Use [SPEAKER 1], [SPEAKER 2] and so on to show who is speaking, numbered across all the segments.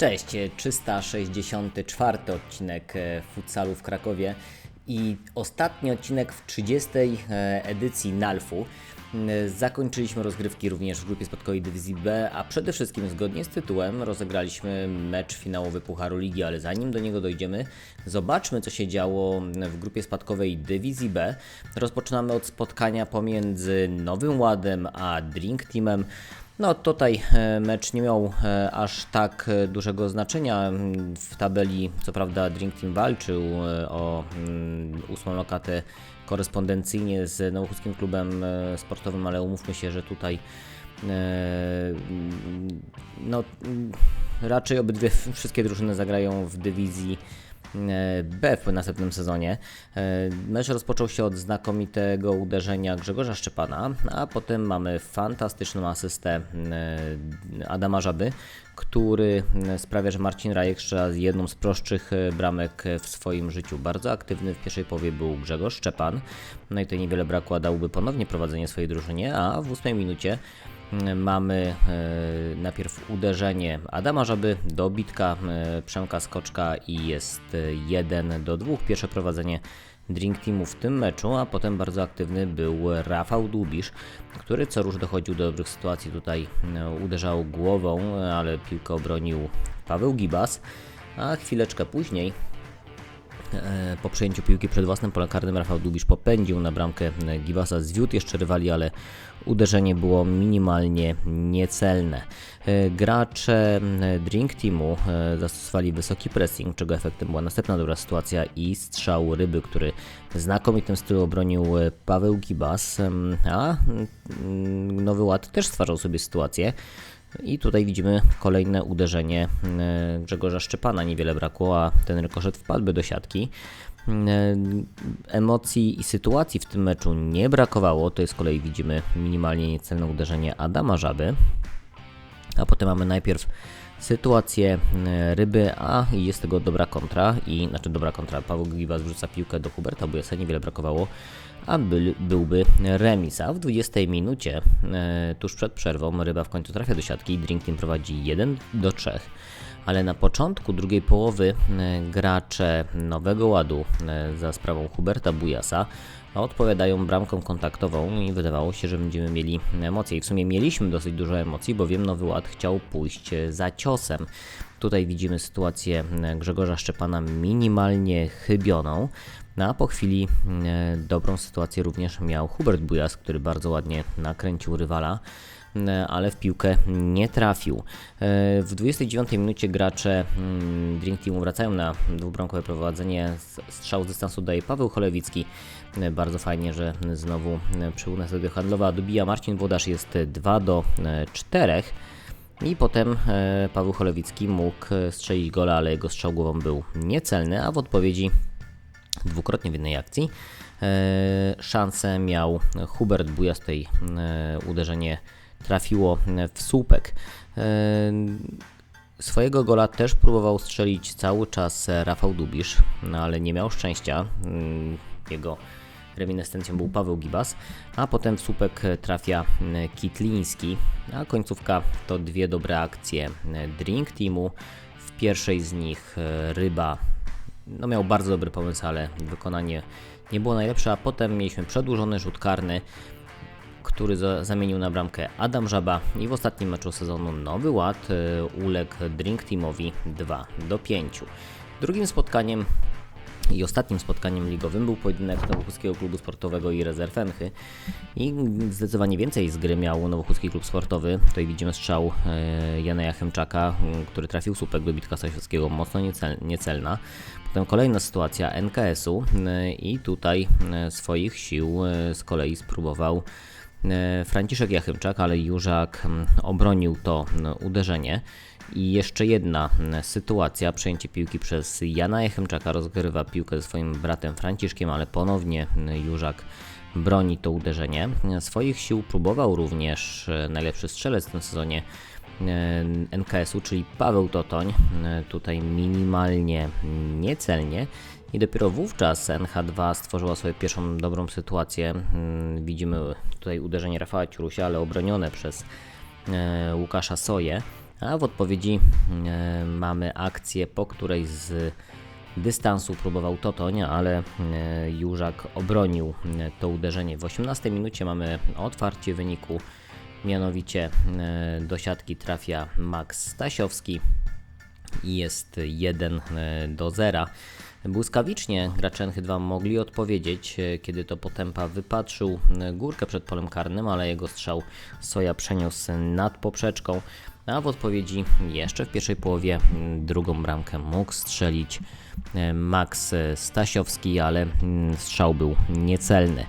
[SPEAKER 1] Cześć, 364 odcinek e, futsalu w Krakowie i ostatni odcinek w 30 e, edycji NALF-u. E, Zakończyliśmy rozgrywki również w grupie spadkowej Dywizji B, a przede wszystkim zgodnie z tytułem rozegraliśmy mecz finałowy Pucharu Ligi, ale zanim do niego dojdziemy, zobaczmy co się działo w grupie spadkowej Dywizji B. Rozpoczynamy od spotkania pomiędzy Nowym Ładem a Drink Teamem. No tutaj e, mecz nie miał e, aż tak dużego znaczenia w tabeli. Co prawda Drink Team walczył o mm, ósmą lokatę korespondencyjnie z Nowochódzkim Klubem e, Sportowym, ale umówmy się, że tutaj e, no, raczej obydwie wszystkie drużyny zagrają w dywizji e, B w następnym sezonie. Mecz rozpoczął się od znakomitego uderzenia Grzegorza Szczepana, a potem mamy fantastyczną asystę Adama Żaby, który e, sprawia, że Marcin Rajek strzela jedną z prostszych e, bramek w swoim życiu. Bardzo aktywny w pierwszej połowie był Grzegorz Szczepan, no i to niewiele brakło, dałby ponownie prowadzenie swojej drużynie, a w ósmej minucie Mamy e, najpierw uderzenie Adama Żaby, dobitka e, Przemka Skoczka i jest 1 do 2. Pierwsze prowadzenie Drink Teamu w tym meczu, a potem bardzo aktywny był Rafał Dłubisz, który co rusz dochodził do dobrych sytuacji. Tutaj e, uderzał głową, ale piłkę obronił Paweł Gibas, a chwileczkę później E, po przejęciu piłki przed własnym polem karnym Rafał Dubisz popędził na bramkę Gibasa, zwiódł jeszcze rywali, ale uderzenie było minimalnie niecelne. E, Gracze Drink Teamu e, zastosowali wysoki pressing, czego efektem była następna dobra sytuacja i strzał ryby, który w znakomitym stylu obronił Paweł Gibas, a Nowy Ład też stwarzał sobie sytuację. I tutaj widzimy kolejne uderzenie e, Grzegorza Szczepana. Niewiele brakło, a ten rykoszet wpadłby do siatki. E, Emocji i sytuacji w tym meczu nie brakowało. To z kolei widzimy minimalnie niecelne uderzenie Adama Żaby. A potem mamy najpierw sytuację e, ryby, a jest tego dobra kontra i znaczy dobra kontra. Paweł Giwas wrzuca piłkę do Huberta Bujasa, niewiele brakowało, a byłby remis. A w 20 minucie, e, tuż przed przerwą, ryba w końcu trafia do siatki i Drink Team prowadzi 1 do 3. Ale na początku drugiej połowy e, gracze Nowego Ładu e, za sprawą Huberta Bujasa odpowiadają bramką kontaktową i wydawało się, że będziemy mieli emocje. I w sumie mieliśmy dosyć dużo emocji, bowiem Nowy Ład chciał pójść za ciosem. Tutaj widzimy sytuację Grzegorza Szczepana minimalnie chybioną. No a po chwili e, dobrą sytuację również miał Hubert Bujas, który bardzo ładnie nakręcił rywala e, ale w piłkę nie trafił. E, W 29 minucie gracze mm, Drink Teamu wracają na dwubramkowe prowadzenie. Strzał z dystansu daje Paweł Cholewicki. E, Bardzo fajnie, że znowu przy nas handlowa dobija Marcin Włodarz jest 2 do 4. I potem Paweł Cholewicki mógł strzelić gola, ale jego strzał głową był niecelny, a w odpowiedzi dwukrotnie w jednej akcji. E, szansę miał Hubert Bujas, tutaj e, uderzenie trafiło w słupek. E, swojego gola też próbował strzelić cały czas Rafał Dubisz, no ale nie miał szczęścia. Mm, Jego reminiscencją był Paweł Gibas, a potem w słupek trafia Kitliński, a końcówka to dwie dobre akcje Drink Teamu. W pierwszej z nich Ryba no miał bardzo dobry pomysł, ale wykonanie nie było najlepsze, a potem mieliśmy przedłużony rzut karny, który za, zamienił na bramkę Adam Żaba i w ostatnim meczu sezonu Nowy Ład e, uległ Drink Teamowi 2 do 5. Drugim spotkaniem i ostatnim spotkaniem ligowym był pojedynek Nowochódzkiego Klubu Sportowego i Rezerw Enchy i zdecydowanie więcej z gry miał Nowochódzki Klub Sportowy. Tutaj widzimy strzał e, Jana Jachemczaka, który trafił słupek do Bitka Sasiowskiego, mocno niecel, niecelna. Potem kolejna sytuacja NKS-u e, i tutaj e, swoich sił z kolei spróbował Franciszek Jachymczak, ale Jurzak obronił to uderzenie. I jeszcze jedna m, sytuacja, przejęcie piłki przez Jana Jachymczaka, rozgrywa piłkę ze swoim bratem Franciszkiem, ale ponownie m, Jurzak broni to uderzenie. Swoich sił próbował również e, najlepszy strzelec w tym sezonie e, NKS-u, czyli Paweł Totoń, e, tutaj minimalnie niecelnie. I dopiero wówczas NH2 stworzyła sobie pierwszą dobrą sytuację. Mm, Widzimy tutaj uderzenie Rafała Ciurusia, ale obronione przez Łukasza Soję. A w odpowiedzi e, mamy akcję, po której z dystansu próbował Totoń, ale e, Jużak obronił e, to uderzenie. W 18 minucie mamy otwarcie wyniku, mianowicie e, do siatki trafia Max Stasiowski i jest 1 do 0. Błyskawicznie gracze NH2 mogli odpowiedzieć, e, kiedy to Potempa wypatrzył e, górkę przed polem karnym, ale jego strzał Soja przeniósł nad poprzeczką, a w odpowiedzi jeszcze w pierwszej połowie drugą bramkę mógł strzelić e, Max Stasiowski, ale mm, strzał był niecelny.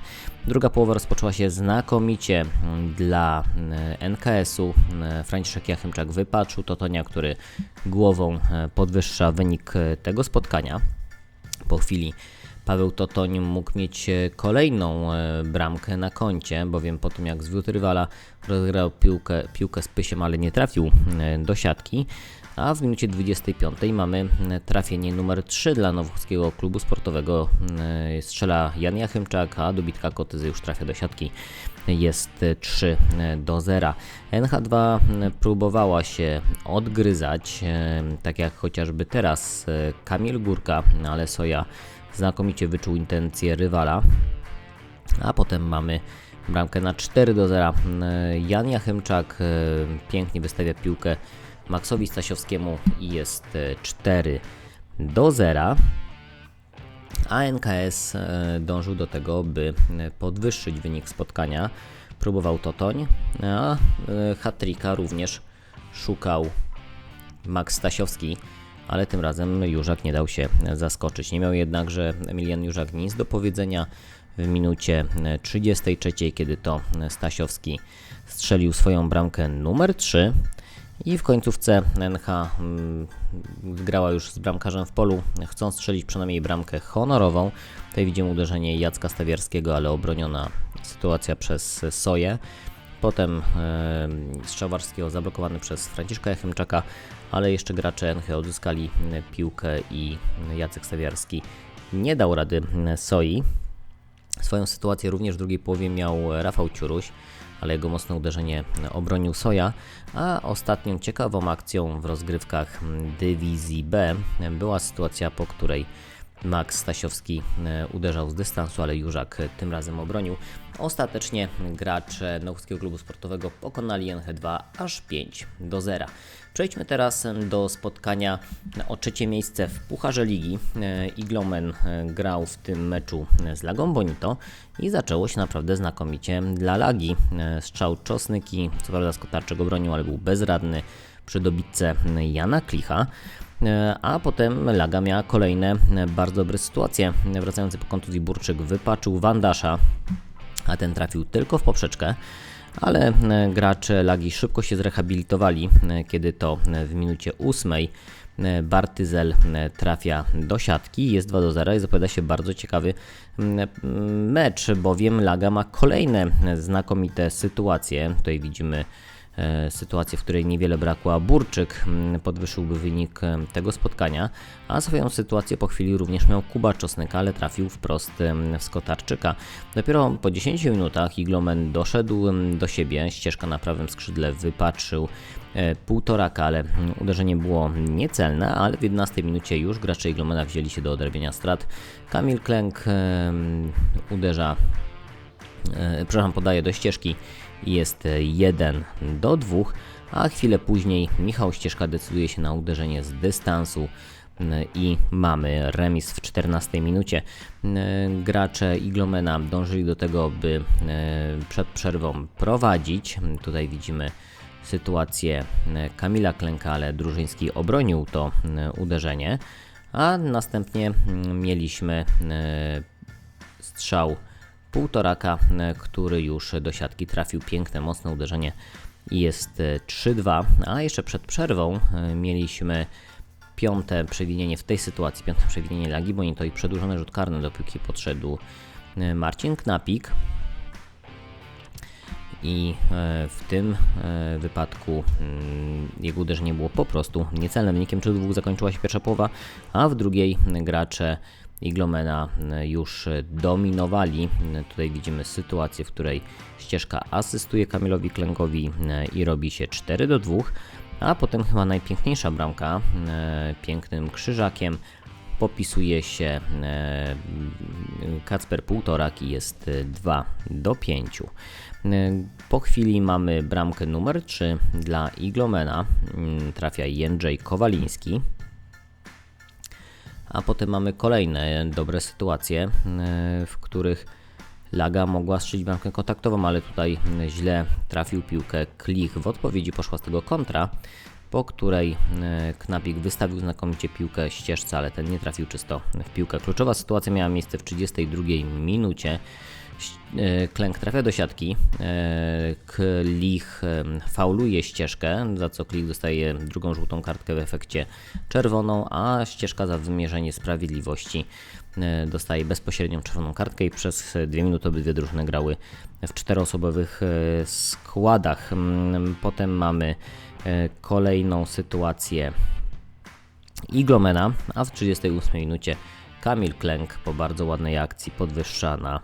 [SPEAKER 1] Druga połowa rozpoczęła się znakomicie mm, dla mm, NKS-u. Franciszek Jachymczak wypatrzył Totonia, który głową e, podwyższa wynik tego spotkania. Po chwili Paweł Totoń mógł mieć e, kolejną e, bramkę na koncie, bowiem po tym jak zwiódł rywala rozegrał piłkę, piłkę z pysiem, ale nie trafił e, do siatki. A w minucie 25 mamy trafienie numer 3 dla Nowochódzkiego Klubu Sportowego. Strzela Jan Jachymczak, a dobitka Kotyzy już trafia do siatki. Jest 3 do 0. NH2 próbowała się odgryzać, tak jak chociażby teraz Kamil Górka, ale Soja znakomicie wyczuł intencje rywala. A potem mamy bramkę na 4 do 0. Jan Jachymczak pięknie wystawia piłkę Maxowi Stasiowskiemu i jest 4 do 0. A NKS dążył do tego, by podwyższyć wynik spotkania. Próbował Totoń, a Hatrika również szukał Max Stasiowski ale tym razem Jużak nie dał się zaskoczyć. Nie miał jednakże Emilian Jużak nic do powiedzenia w minucie 33, kiedy to Stasiowski strzelił swoją bramkę numer 3. I w końcówce NH mm, grała już z bramkarzem w polu, chcąc strzelić przynajmniej bramkę honorową. Tutaj widzimy uderzenie Jacka Stawierskiego, ale obroniona sytuacja przez Soję. Potem e, strzał Warskiego zablokowany przez Franciszka Jachymczaka, ale jeszcze gracze NH odzyskali piłkę i Jacek Stawiarski nie dał rady Soi. Swoją sytuację również w drugiej połowie miał Rafał Ciuruś, ale jego mocne uderzenie obronił Soja, a ostatnią ciekawą akcją w rozgrywkach dywizji B była sytuacja, po której Max Stasiowski e, uderzał z dystansu, ale Jużak tym razem obronił. Ostatecznie gracze Nowochódzkiego Klubu Sportowego pokonali NH2 aż 5 do 0. Przejdźmy teraz do spotkania o trzecie miejsce w Pucharze Ligi. E, Iglomen e, grał w tym meczu z Lagą Bonito i zaczęło się naprawdę znakomicie dla Lagi. Strzał Czosnyki, co prawda Skotarczyk obronił, ale był bezradny przy dobitce Jana Klicha. E, a potem Laga miała kolejne e, bardzo dobre sytuacje. Wracający po kontuzji Burczyk wypaczył Wandasza, a ten trafił tylko w poprzeczkę. Ale e, gracze Lagi szybko się zrehabilitowali, kiedy to w minucie ósmej Bartyzel trafia do siatki, jest 2 do 0 i zapowiada się bardzo ciekawy mecz, bowiem Laga ma kolejne znakomite sytuacje. Tutaj widzimy sytuację, w której niewiele brakło, a Burczyk mm, podwyższyłby wynik e, tego spotkania, a swoją sytuację po chwili również miał Kuba Czosnyka, ale trafił wprost w Skotarczyka. Dopiero po 10 minutach Iglomen doszedł do siebie, ścieżka na prawym skrzydle wypatrzył e, półtoraka, ale mm, uderzenie było niecelne, ale w 11 minucie już gracze Iglomena wzięli się do odrabiania strat. Kamil Klęk uderza, przepraszam, podaje do ścieżki jest 1 do 2, a chwilę później Michał Ścieżka decyduje się na uderzenie z dystansu i mamy remis w 14 minucie. Gracze Iglomena dążyli do tego, by mm, przed przerwą prowadzić. Tutaj widzimy sytuację Kamila Klęka, ale Drużyński obronił to uderzenie, a następnie mieliśmy strzał półtoraka, e, który już do siatki trafił. Piękne, mocne uderzenie. Jest 3-2, e, a jeszcze przed przerwą e, mieliśmy piąte przewinienie w tej sytuacji, piąte przewinienie Lagi to i przedłużony rzut karny do piłki podszedł Marcin Knapik. I w tym wypadku mm, jego uderzenie było po prostu niecelnym wynikiem 3-2 zakończyła się pierwsza połowa, a w drugiej gracze Iglomena e, już dominowali. Tutaj widzimy sytuację, w której ścieżka asystuje Kamilowi Klękowi e, i robi się 4 do 2. A potem chyba najpiękniejsza bramka, e, pięknym krzyżakiem, popisuje się e, Kacper Półtorak i jest e, 2 do 5. E, Po chwili mamy bramkę numer 3 dla Iglomena, Mm, trafia Jędrzej Kowaliński. A potem mamy kolejne dobre sytuacje, e, w których Laga mogła strzelić bramkę kontaktową, ale tutaj źle trafił piłkę Klich. W odpowiedzi poszła z tego kontra, po której e, Knapik wystawił znakomicie piłkę ścieżce, ale ten nie trafił czysto w piłkę. Kluczowa sytuacja miała miejsce w 32 minucie. E, Klęk trafia do siatki. e, Klich e, fauluje ścieżkę, za co Klich dostaje drugą żółtą kartkę w efekcie czerwoną, a ścieżka za wymierzenie sprawiedliwości dostaje bezpośrednią czerwoną kartkę i przez dwie minuty obydwie drużyny grały w czteroosobowych składach. Mm, Potem mamy kolejną sytuację Iglomena, a w 38 minucie Kamil Klęk po bardzo ładnej akcji podwyższa na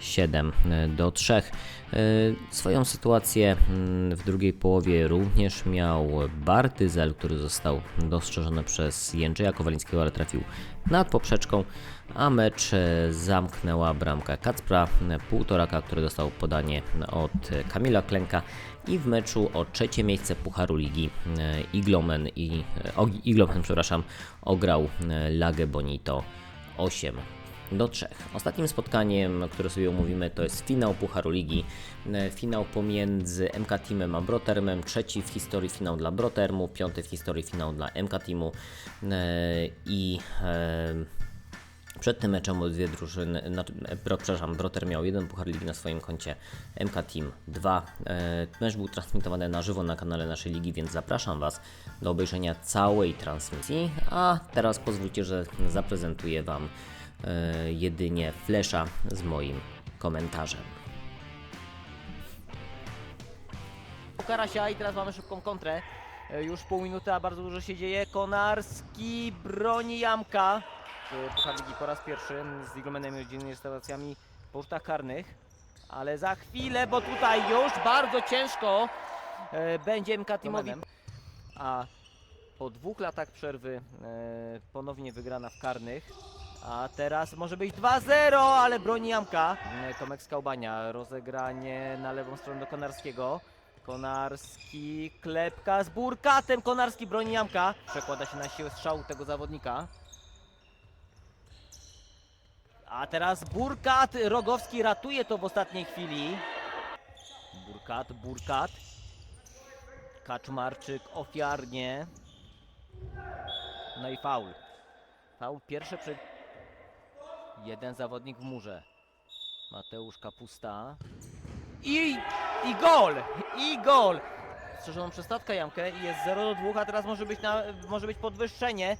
[SPEAKER 1] 7 do 3. E, Swoją sytuację mm, w drugiej połowie również miał Bartyzel, który został dostrzeżony przez Jędrzeja Kowalińskiego, ale trafił nad poprzeczką, a mecz zamknęła bramka Kacpra Półtoraka, który dostał podanie od Kamila Klęka i w meczu o trzecie miejsce Pucharu Ligi Iglomen i o, Iglomen, przepraszam, ograł e, Lagę Bonito 8 do 3. Ostatnim spotkaniem, które sobie omówimy, to jest finał Pucharu Ligi. E, Finał pomiędzy MK Teamem a Brotermem, trzeci w historii finał dla Brotermu, piąty w historii finał dla MK Teamu e, i e, przed tym meczem obydwie drużyny, znaczy, przepraszam, Broter miał jeden Puchar Ligi na swoim koncie, MK Team 2. E, Mecz był transmitowany na żywo na kanale naszej ligi, więc zapraszam Was do obejrzenia całej transmisji. A teraz pozwólcie, że zaprezentuję Wam jedynie flesza z moim komentarzem.
[SPEAKER 2] Karasia i teraz mamy szybką kontrę. E, Już pół minuty, a bardzo dużo się dzieje. Konarski broni Jamka. W Puchar Ligi po raz pierwszy z Igomenem i rodzinnymi restauracjami po rzutach karnych. Ale za chwilę, bo tutaj już bardzo ciężko e, będzie MK Teamowi. A po dwóch latach przerwy e, ponownie wygrana w karnych. A teraz może być 2-0, ale broni Jamka. Tomek Skałbania, rozegranie na lewą stronę do Konarskiego. Konarski, klepka z Burkatem, Konarski broni Jamka. Przekłada się na siłę strzału tego zawodnika. A teraz Burkat, Rogowski ratuje to w ostatniej chwili. Burkat, Burkat. Kaczmarczyk ofiarnie. No i faul. Faul pierwszy przed... Jeden zawodnik w murze. Mateusz Kapusta. I, i gol! I gol! Strzeżoną przestawkę Jamkę i jest 0 do 2, a teraz może być, na, może być podwyższenie.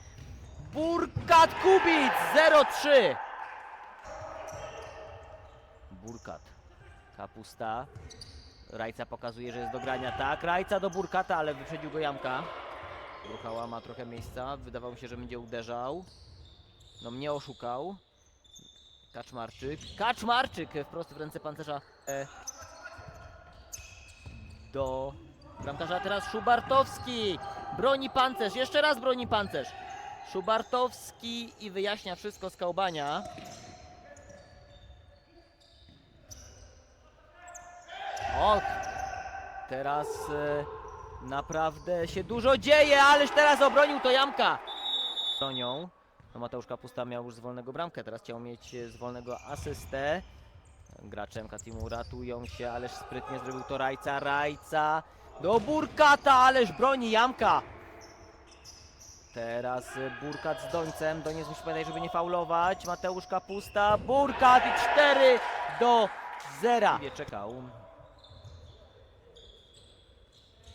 [SPEAKER 2] Burkat Kubic 0-3. Burkat. Kapusta. Rajca pokazuje, że jest do grania. Tak, Rajca do Burkata, ale wyprzedził go Jamka. Ruchała ma trochę miejsca. Wydawało mi się, że będzie uderzał. No mnie oszukał. Kaczmarczyk. Kaczmarczyk wprost w ręce pancerza. E, do bramkarza teraz Szubartowski. Broni pancerz. Jeszcze raz broni pancerz. Szubartowski i wyjaśnia wszystko z Kałbania. O, teraz e, naprawdę się dużo dzieje, ależ teraz obronił to Jamka. Bronią. No Mateusz Kapusta miał już z wolnego bramkę, teraz chciał mieć z wolnego asystę. Gracze MK Teamu ratują się, ależ sprytnie zrobił to Rajca. Rajca do Burkata, ależ broni Jamka. Teraz Burkat z Dońcem. Doniec musi pamiętać, żeby nie faulować. Mateusz Kapusta, Burkat i 4 do 0. Nie czekał.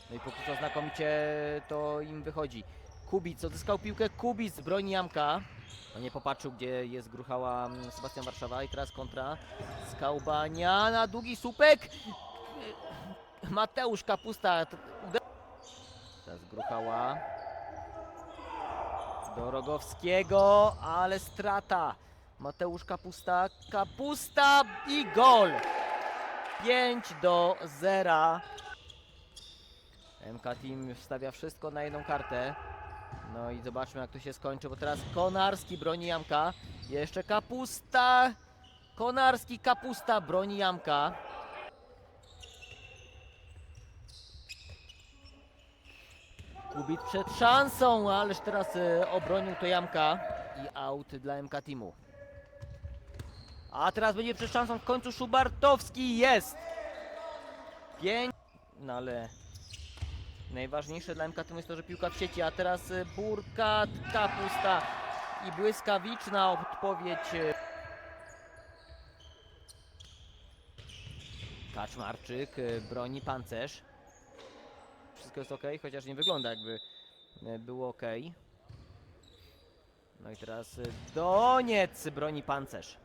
[SPEAKER 2] No i póki co znakomicie to im wychodzi. Kubic odzyskał piłkę, Kubic broni Jamka. No nie popatrzył, gdzie jest gruchała mm, Sebastian Warszawa i teraz kontra Skałbania na długi słupek. Mateusz Kapusta. Teraz gruchała do Rogowskiego, ale strata. Mateusz Kapusta, Kapusta i gol. 5 do 0. MK Team stawia wszystko na jedną kartę. No i zobaczmy jak to się skończy, bo teraz Konarski broni Jamka. Jeszcze Kapusta. Konarski, Kapusta broni Jamka. Kubit przed szansą, ależ teraz e, obronił to Jamka i out dla MK Teamu. A teraz będzie przed szansą w końcu Szubartowski jest! Pięć. No ale najważniejsze dla MK Teamu jest to, że piłka w sieci, a teraz e, Burkat, Kapusta i błyskawiczna odpowiedź. e, Kaczmarczyk e, broni pancerz. Wszystko jest ok, chociaż nie wygląda jakby było ok. No i teraz Doniec broni pancerz.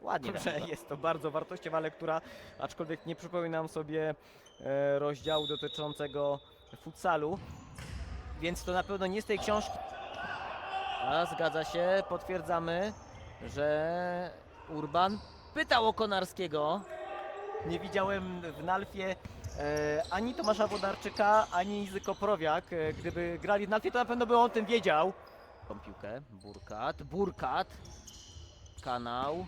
[SPEAKER 2] Ładnie
[SPEAKER 3] Dobrze,
[SPEAKER 2] Dobrze,
[SPEAKER 3] jest to bardzo wartościowa lektura, aczkolwiek nie przypominam sobie e, rozdziału dotyczącego futsalu.
[SPEAKER 2] Więc to na pewno nie z tej książki. A zgadza się, potwierdzamy, że Urban pytał o Konarskiego.
[SPEAKER 3] Nie widziałem w Nalfie e, ani Tomasza Wodarczyka, ani Izy Koprowiak. E, gdyby grali w Nalfie, to na pewno by on o tym wiedział.
[SPEAKER 2] Tą piłkę, Burkat, Burkat, kanał.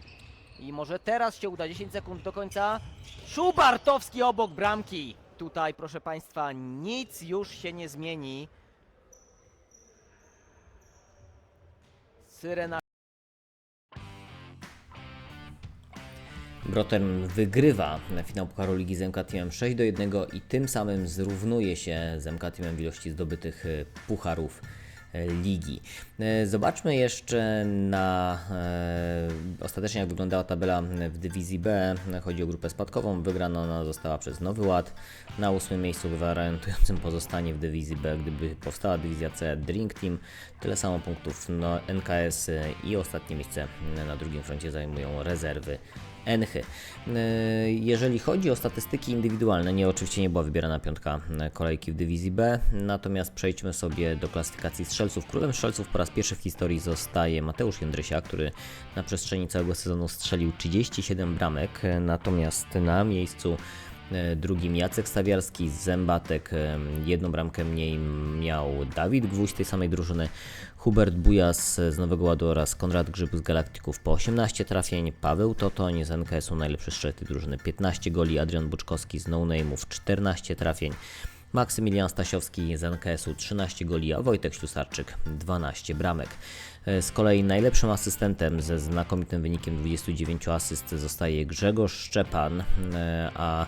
[SPEAKER 2] I może teraz się uda, 10 sekund do końca. Szubartowski obok bramki. Tutaj, proszę Państwa, nic już się nie zmieni. Syrena
[SPEAKER 1] Brotem wygrywa finał Pucharu Ligi z MK Teamem 6 do 1 i tym samym zrównuje się z MK w ilości zdobytych e, pucharów ligi. E, Zobaczmy jeszcze na e, ostatecznie jak wyglądała tabela w dywizji B. Chodzi o grupę spadkową. Wygrana ona została przez Nowy Ład na ósmym miejscu gwarantującym pozostanie w dywizji B, gdyby powstała dywizja C Drink Team. Tyle samo punktów no, NKS i ostatnie miejsce na drugim froncie zajmują rezerwy Enchy. E, Jeżeli chodzi o statystyki indywidualne, nie oczywiście nie była wybierana piątka e, kolejki w dywizji B, natomiast przejdźmy sobie do klasyfikacji strzelców. Królem strzelców po raz pierwszy w historii zostaje Mateusz Jędrysia, który na przestrzeni całego sezonu strzelił 37 bramek, e, natomiast na miejscu drugim Jacek Stawiarski Zębatek, e, jedną bramkę mniej miał Dawid Gwóźdź tej samej drużyny, Hubert Bujas z Nowego Ładu oraz Konrad Grzyb z Galaktyków po 18 trafień, Paweł Totoń z NKS-u najlepszy strzelec tej drużyny 15 goli, Adrian Buczkowski z No Name'ów 14 trafień, Maksymilian Stasiowski z NKS-u 13 goli, a Wojtek Ślusarczyk 12 bramek. E, Z kolei najlepszym asystentem ze znakomitym wynikiem 29 asyst zostaje Grzegorz Szczepan, e, a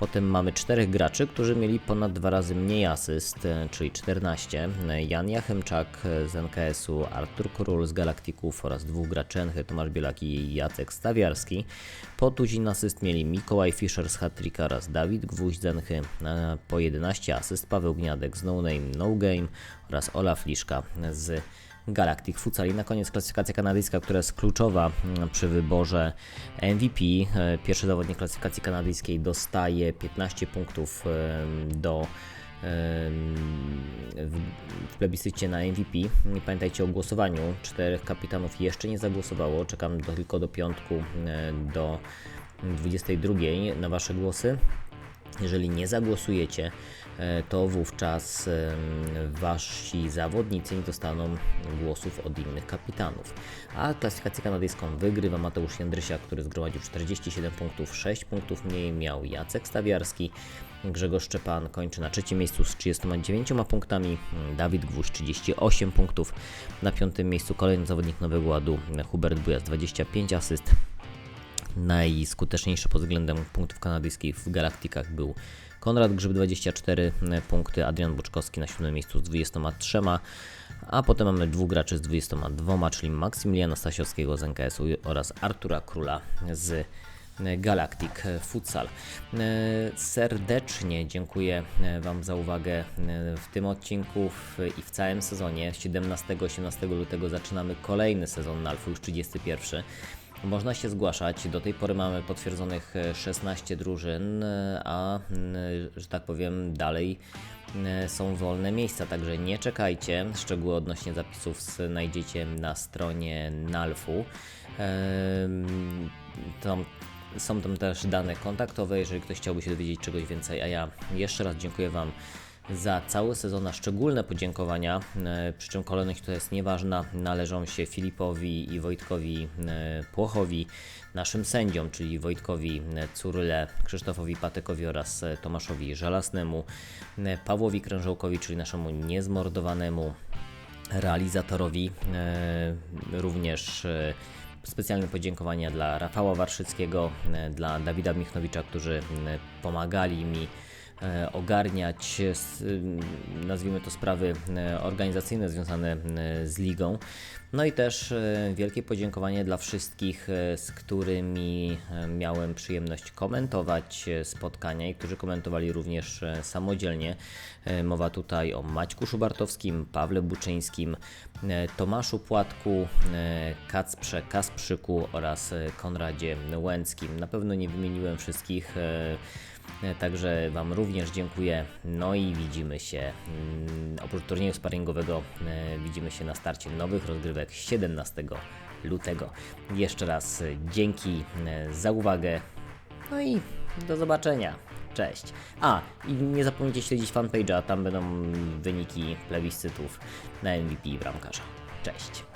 [SPEAKER 1] potem mamy czterech graczy, którzy mieli ponad dwa razy mniej asyst, e, czyli 14. E, Jan Jachemczak z NKS-u, Artur Król z Galaktików oraz dwóch graczy Enchy, Tomasz Bielak i Jacek Stawiarski. Po tuzin asyst mieli Mikołaj Fischer z Hattricka oraz Dawid Gwóźdź z e, po 11 asyst Paweł Gniadek z No Name No Game oraz Olaf Liszka z Galactic Futsal. I na koniec klasyfikacja kanadyjska, która jest kluczowa mm, przy wyborze MVP. E, Pierwszy zawodnik klasyfikacji kanadyjskiej dostaje 15 punktów em, do em, w, plebiscycie na MVP. Pamiętajcie o głosowaniu. Czterech kapitanów jeszcze nie zagłosowało. Czekam do, tylko do piątku e, do 22 na Wasze głosy. Jeżeli nie zagłosujecie, e, to wówczas wasi zawodnicy nie dostaną głosów od innych kapitanów. A klasyfikację kanadyjską wygrywa Mateusz Jędrysia, który zgromadził 47 punktów, 6 punktów mniej miał Jacek Stawiarski. Grzegorz Szczepan kończy na trzecim miejscu z 39 punktami, Dawid Gwóźdź 38 punktów. Na piątym miejscu kolejny zawodnik Nowego Ładu, Hubert Bujas 25 asyst. Najskuteczniejszy pod względem punktów kanadyjskich w Galaktikach był Konrad Grzyb 24 punkty, Adrian Buczkowski na siódmym miejscu z 23, a potem mamy dwóch graczy z 22, czyli Maksymiliana Stasiowskiego z NKS-u oraz Artura Króla z Galactic Futsal. E, Serdecznie dziękuję e, Wam za uwagę e, w tym odcinku i w całym sezonie. 17-18 lutego zaczynamy kolejny sezon Nalfu, już 31. Można się zgłaszać. Do tej pory mamy potwierdzonych e, 16 drużyn, e, a mm, że tak powiem, dalej e, są wolne miejsca, także nie czekajcie. Szczegóły odnośnie zapisów znajdziecie na stronie Nalfu. Tam, są tam też dane kontaktowe, jeżeli ktoś chciałby się dowiedzieć czegoś więcej. A ja jeszcze raz dziękuję Wam za cały sezon, szczególne podziękowania, e, przy czym kolejność to jest nieważna, należą się Filipowi i Wojtkowi e, Płochowi, naszym sędziom, czyli Wojtkowi e, Curyle, Krzysztofowi Patekowi oraz Tomaszowi Żelasnemu, Pawłowi Krężołkowi, czyli naszemu niezmordowanemu realizatorowi. Również specjalne podziękowania dla Rafała Warszyckiego, dla Dawida Michnowicza, którzy pomagali mi ogarniać, e, s- m, nazwijmy to sprawy e, organizacyjne związane m, z ligą. No i też e, wielkie podziękowanie dla wszystkich, e, z którymi e, miałem przyjemność komentować e, spotkania i którzy komentowali również e, samodzielnie. E, Mowa tutaj o Maćku Szubartowskim, Pawle Buczyńskim, e, Tomaszu Płatku, e, Kacprze Kasprzyku oraz e, Konradzie Łęckim. Na pewno nie wymieniłem wszystkich. Także Wam również dziękuję. No i widzimy się mm, oprócz turnieju sparingowego, e, widzimy się na starcie nowych rozgrywek 17 lutego. Jeszcze raz dzięki e, za uwagę. No i do zobaczenia. Cześć. A, i nie zapomnijcie śledzić fanpage'a, tam będą wyniki plebiscytów na MVP bramkarza. Cześć.